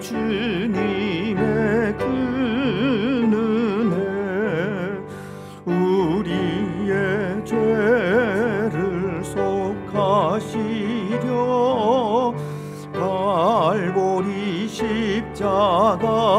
주님의 그 은혜 우리의 죄를 속하시려 갈보리 십자가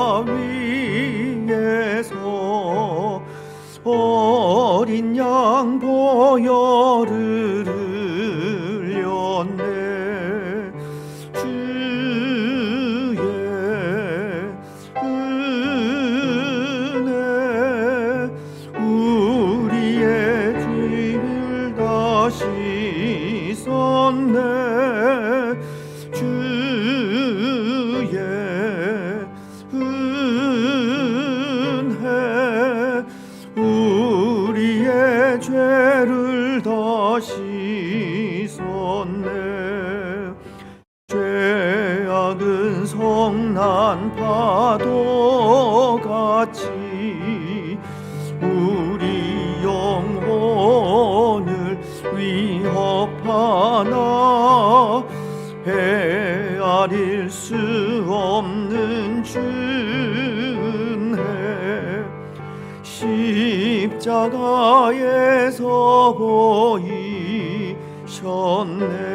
성난 파도 같이 우리 영혼을 위협하나 헤아릴 수 없는 준혜 십자가에서 보이셨네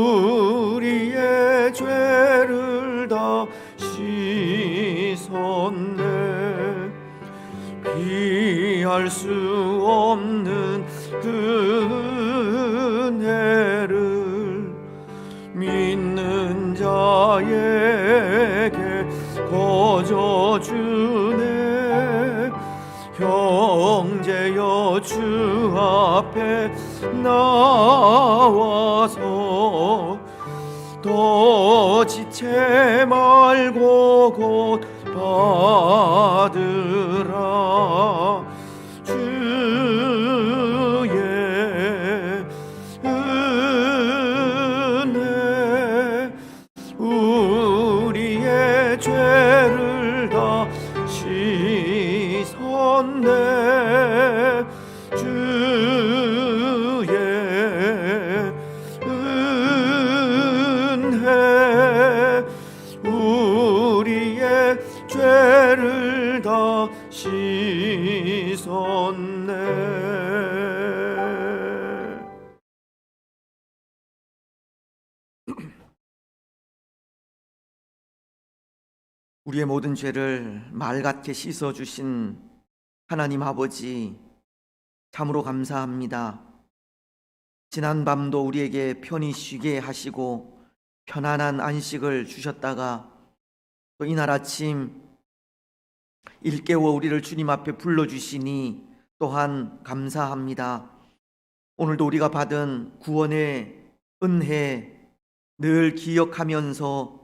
우리의 죄를 다 씻었네. 피할 수 없는 그 은혜를 믿는 자에게 거저 주네. 형제여 주 앞에 나와서 더 지체 말고 곧 받으라. 주의 은혜 우리의 죄를 다 씻었네. 주 우리의 모든 죄를 말같게 씻어 주신 하나님 아버지 참으로 감사합니다. 지난 밤도 우리에게 편히 쉬게 하시고 편안한 안식을 주셨다가 또 이날 아침 일깨워 우리를 주님 앞에 불러 주시니 또한 감사합니다. 오늘도 우리가 받은 구원의 은혜 늘 기억하면서 또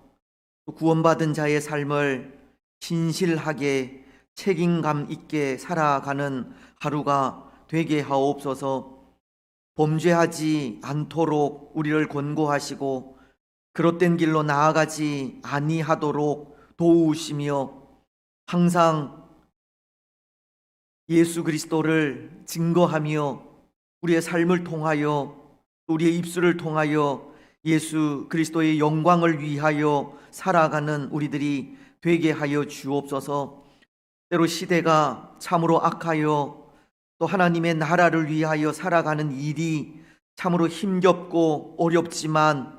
구원받은 자의 삶을 신실하게 책임감 있게 살아가는 하루가 되게 하옵소서. 범죄하지 않도록 우리를 권고하시고 그릇된 길로 나아가지 아니하도록 도우시며 항상 예수 그리스도를 증거하며 우리의 삶을 통하여 우리의 입술을 통하여 예수 그리스도의 영광을 위하여 살아가는 우리들이 되게 하여 주옵소서. 때로 시대가 참으로 악하여 또 하나님의 나라를 위하여 살아가는 일이 참으로 힘겹고 어렵지만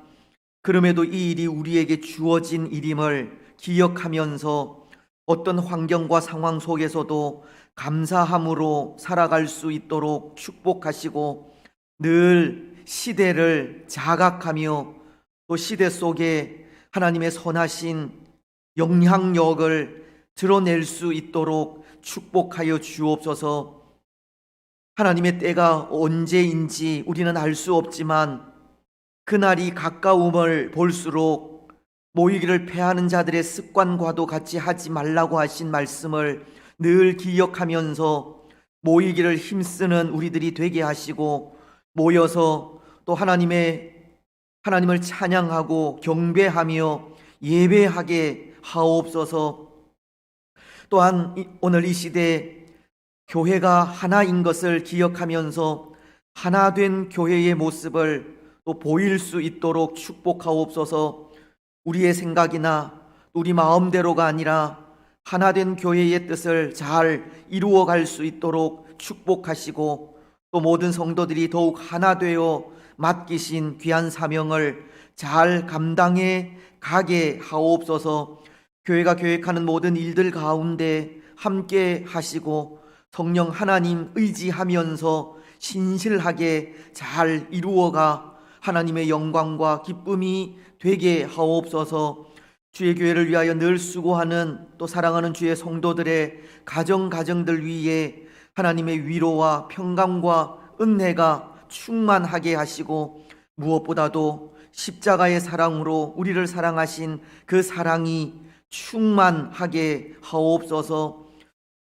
그럼에도 이 일이 우리에게 주어진 일임을 기억하면서 어떤 환경과 상황 속에서도 감사함으로 살아갈 수 있도록 축복하시고 늘 시대를 자각하며 또 시대 속에 하나님의 선하신 영향력을 드러낼 수 있도록 축복하여 주옵소서. 하나님의 때가 언제인지 우리는 알 수 없지만 그날이 가까움을 볼수록 모이기를 패하는 자들의 습관과도 같이 하지 말라고 하신 말씀을 늘 기억하면서 모이기를 힘쓰는 우리들이 되게 하시고 모여서 또 하나님의 하나님을 찬양하고 경배하며 예배하게 하옵소서. 또한 이- 오늘 이 시대 교회가 하나인 것을 기억하면서 하나 된 교회의 모습을 또 보일 수 있도록 축복하옵소서. 우리의 생각이나 우리 마음대로가 아니라 하나 된 교회의 뜻을 잘 이루어 갈 수 있도록 축복하시고 또 모든 성도들이 더욱 하나 되어 맡기신 귀한 사명을 잘 감당해 가게 하옵소서. 교회가 계획하는 모든 일들 가운데 함께 하시고 성령 하나님 의지하면서 신실하게 잘 이루어가 하나님의 영광과 기쁨이 되게 하옵소서. 주의 교회를 위하여 늘 수고하는 또 사랑하는 주의 성도들의 가정 가정들 위에 하나님의 위로와 평강과 은혜가 충만하게 하시고 무엇보다도 십자가의 사랑으로 우리를 사랑하신 그 사랑이 충만하게 하옵소서.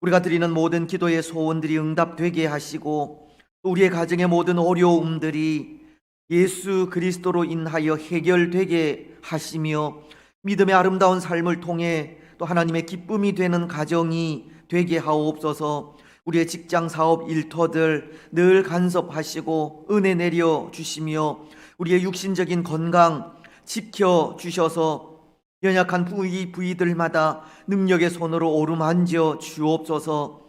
우리가 드리는 모든 기도의 소원들이 응답되게 하시고 또 우리의 가정의 모든 어려움들이 예수 그리스도로 인하여 해결되게 하시며 믿음의 아름다운 삶을 통해 또 하나님의 기쁨이 되는 가정이 되게 하옵소서. 우리의 직장 사업 일터들 늘 간섭하시고 은혜 내려 주시며 우리의 육신적인 건강 지켜 주셔서 연약한 부위 부위들마다 능력의 손으로 오르만져 주옵소서.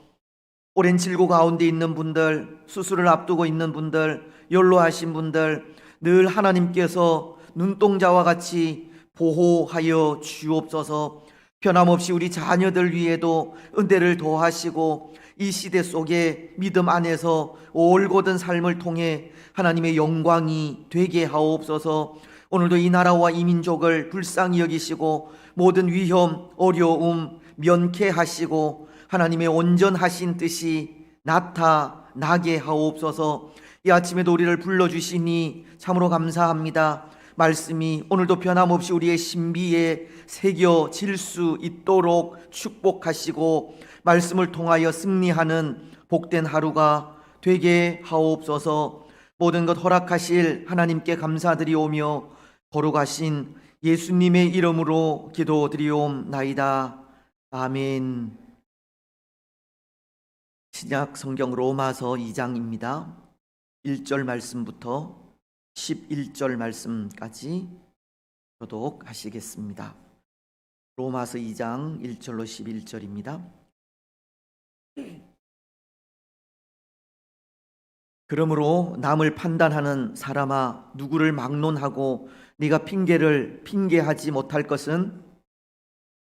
오랜 질고 가운데 있는 분들, 수술을 앞두고 있는 분들, 연로하신 분들 늘 하나님께서 눈동자와 같이 보호하여 주옵소서. 변함없이 우리 자녀들 위에도 은혜를 더하시고 이 시대 속에 믿음 안에서 올곧은 삶을 통해 하나님의 영광이 되게 하옵소서. 오늘도 이 나라와 이 민족을 불쌍히 여기시고 모든 위험, 어려움 면케하시고 하나님의 온전하신 뜻이 나타나게 하옵소서. 이 아침에도 우리를 불러주시니 참으로 감사합니다. 말씀이 오늘도 변함없이 우리의 신비에 새겨질 수 있도록 축복하시고 말씀을 통하여 승리하는 복된 하루가 되게 하옵소서. 모든 것 허락하실 하나님께 감사드리오며 거룩하신 예수님의 이름으로 기도드리옵나이다. 아멘. 신약 성경 로마서 2장입니다. 1절 말씀부터 11절 말씀까지 교독하시겠습니다. 로마서 2장 1절로 11절입니다. 그러므로 남을 판단하는 사람아 누구를 막론하고 네가 핑계를 핑계하지 못할 것은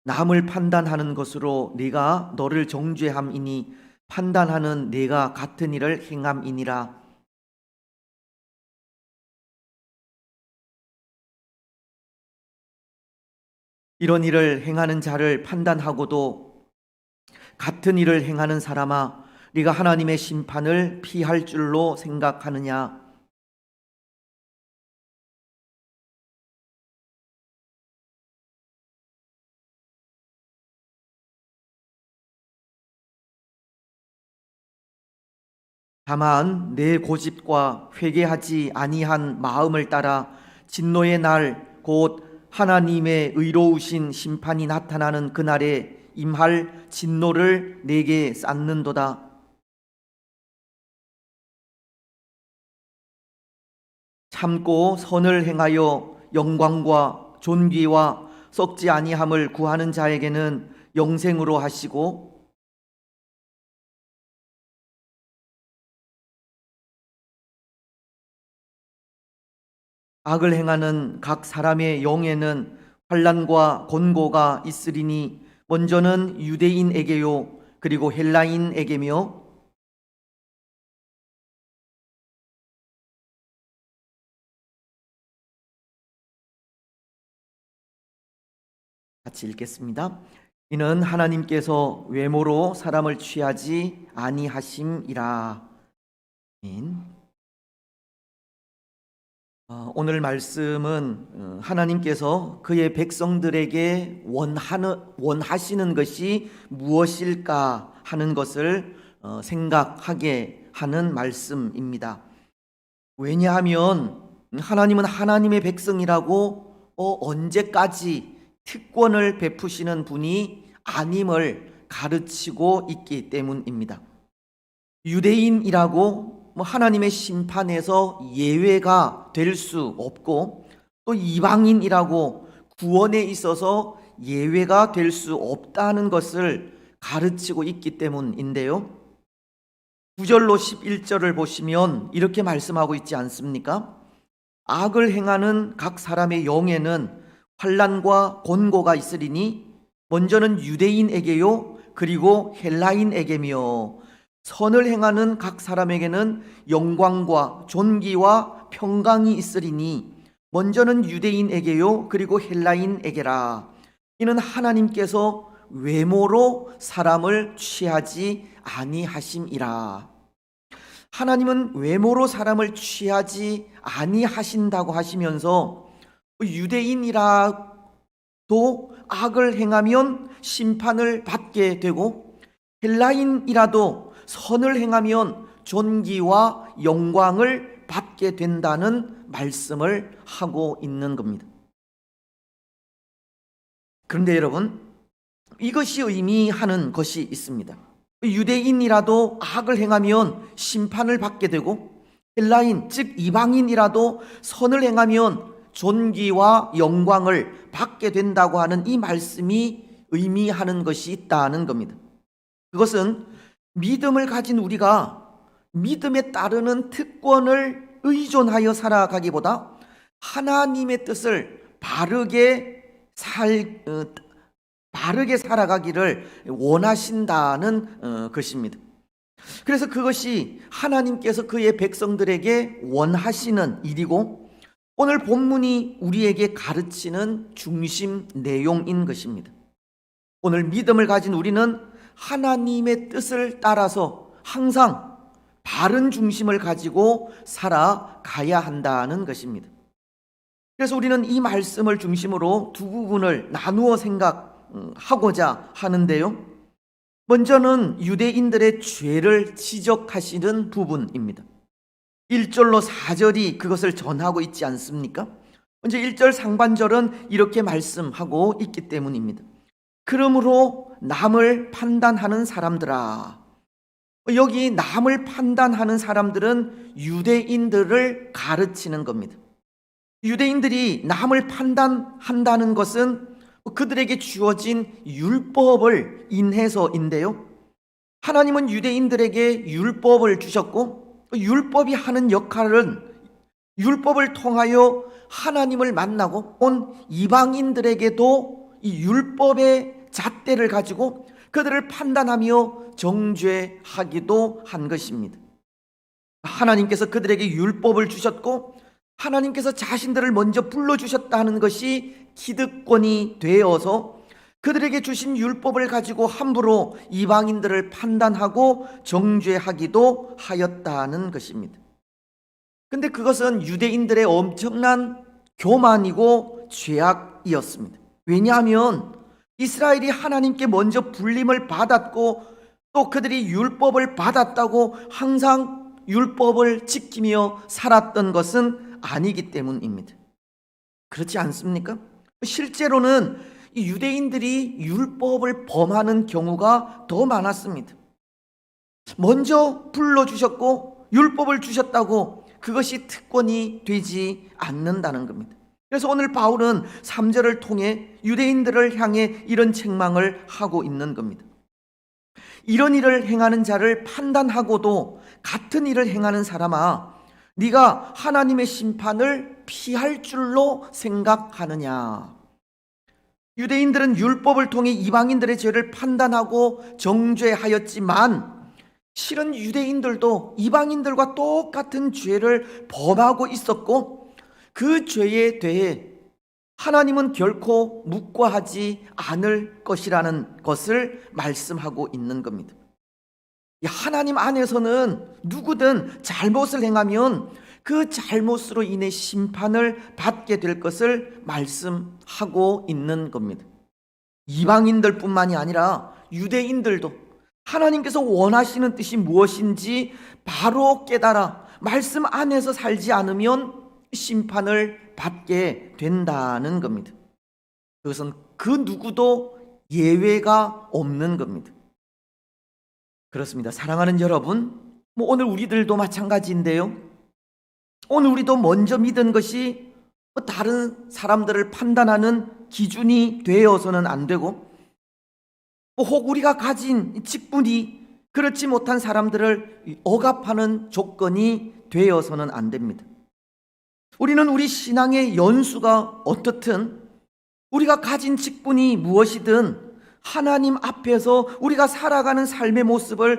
남을 판단하는 것으로 네가 너를 정죄함이니 판단하는 네가 같은 일을 행함이니라. 이런 일을 행하는 자를 판단하고도 같은 일을 행하는 사람아 네가 하나님의 심판을 피할 줄로 생각하느냐? 다만 내 고집과 회개하지 아니한 마음을 따라 진노의 날 곧 하나님의 의로우신 심판이 나타나는 그날에 임할 진노를 내게 쌓는도다. 참고 선을 행하여 영광과 존귀와 썩지 아니함을 구하는 자에게는 영생으로 하시고 악을 행하는 각 사람의 영에는 환란과 곤고가 있으리니 먼저는 유대인에게요 그리고 헬라인에게며 같이 읽겠습니다. 이는 하나님께서 외모로 사람을 취하지 아니하심이라. 아멘. 어, 오늘 말씀은 어, 하나님께서 그의 백성들에게 원하는, 원하시는 것이 무엇일까 하는 것을 어, 생각하게 하는 말씀입니다. 왜냐하면 하나님은 하나님의 백성이라고 어, 언제까지 특권을 베푸시는 분이 아님을 가르치고 있기 때문입니다. 유대인이라고 뭐 하나님의 심판에서 예외가 될 수 없고 또 이방인이라고 구원에 있어서 예외가 될 수 없다는 것을 가르치고 있기 때문인데요. 9절로 11절을 보시면 이렇게 말씀하고 있지 않습니까? 악을 행하는 각 사람의 영에는 환란과 곤고가 있으리니 먼저는 유대인에게요 그리고 헬라인에게며 선을 행하는 각 사람에게는 영광과 존귀와 평강이 있으리니 먼저는 유대인에게요 그리고 헬라인에게라. 이는 하나님께서 외모로 사람을 취하지 아니하심이라. 하나님은 외모로 사람을 취하지 아니하신다고 하시면서 유대인이라도 악을 행하면 심판을 받게 되고 헬라인이라도 선을 행하면 존귀와 영광을 받게 된다는 말씀을 하고 있는 겁니다. 그런데 여러분, 이것이 의미하는 것이 있습니다. 유대인이라도 악을 행하면 심판을 받게 되고 헬라인, 즉 이방인이라도 선을 행하면 존귀와 영광을 받게 된다고 하는 이 말씀이 의미하는 것이 있다는 겁니다. 그것은 믿음을 가진 우리가 믿음에 따르는 특권을 의존하여 살아가기보다 하나님의 뜻을 바르게 살 어, 바르게 살아가기를 원하신다는 어, 것입니다. 그래서 그것이 하나님께서 그의 백성들에게 원하시는 일이고 오늘 본문이 우리에게 가르치는 중심 내용인 것입니다. 오늘 믿음을 가진 우리는 하나님의 뜻을 따라서 항상 바른 중심을 가지고 살아가야 한다는 것입니다. 그래서 우리는 이 말씀을 중심으로 두 부분을 나누어 생각하고자 하는데요. 먼저는 유대인들의 죄를 지적하시는 부분입니다. 1절로 4절이 그것을 전하고 있지 않습니까? 먼저 1절 상반절은 이렇게 말씀하고 있기 때문입니다. 그러므로 남을 판단하는 사람들아. 여기 남을 판단하는 사람들은 유대인들을 가르치는 겁니다. 유대인들이 남을 판단한다는 것은 그들에게 주어진 율법을 인해서인데요. 하나님은 유대인들에게 율법을 주셨고 율법이 하는 역할은 율법을 통하여 하나님을 만나고 온 이방인들에게도 이 율법의 잣대를 가지고 그들을 판단하며 정죄하기도 한 것입니다. 하나님께서 그들에게 율법을 주셨고 하나님께서 자신들을 먼저 불러주셨다는 것이 기득권이 되어서 그들에게 주신 율법을 가지고 함부로 이방인들을 판단하고 정죄하기도 하였다는 것입니다. 근데 그것은 유대인들의 엄청난 교만이고 죄악이었습니다. 왜냐하면 이스라엘이 하나님께 먼저 불림을 받았고 또 그들이 율법을 받았다고 항상 율법을 지키며 살았던 것은 아니기 때문입니다. 그렇지 않습니까? 실제로는 이 유대인들이 율법을 범하는 경우가 더 많았습니다. 먼저 불러주셨고 율법을 주셨다고 그것이 특권이 되지 않는다는 겁니다. 그래서 오늘 바울은 3절을 통해 유대인들을 향해 이런 책망을 하고 있는 겁니다. 이런 일을 행하는 자를 판단하고도 같은 일을 행하는 사람아 네가 하나님의 심판을 피할 줄로 생각하느냐 유대인들은 율법을 통해 이방인들의 죄를 판단하고 정죄하였지만 실은 유대인들도 이방인들과 똑같은 죄를 범하고 있었고 그 죄에 대해 하나님은 결코 묵과하지 않을 것이라는 것을 말씀하고 있는 겁니다. 이 하나님 안에서는 누구든 잘못을 행하면 그 잘못으로 인해 심판을 받게 될 것을 말씀하고 있는 겁니다. 이방인들 뿐만이 아니라 유대인들도 하나님께서 원하시는 뜻이 무엇인지 바로 깨달아 말씀 안에서 살지 않으면 심판을 받게 된다는 겁니다. 그것은 그 누구도 예외가 없는 겁니다. 그렇습니다. 사랑하는 여러분, 뭐 오늘 우리들도 마찬가지인데요. 오늘 우리도 먼저 믿은 것이 뭐 다른 사람들을 판단하는 기준이 되어서는 안 되고, 뭐혹 우리가 가진 직분이 그렇지 못한 사람들을 억압하는 조건이 되어서는 안 됩니다. 우리는 우리 신앙의 연수가 어떻든 우리가 가진 직분이 무엇이든 하나님 앞에서 우리가 살아가는 삶의 모습을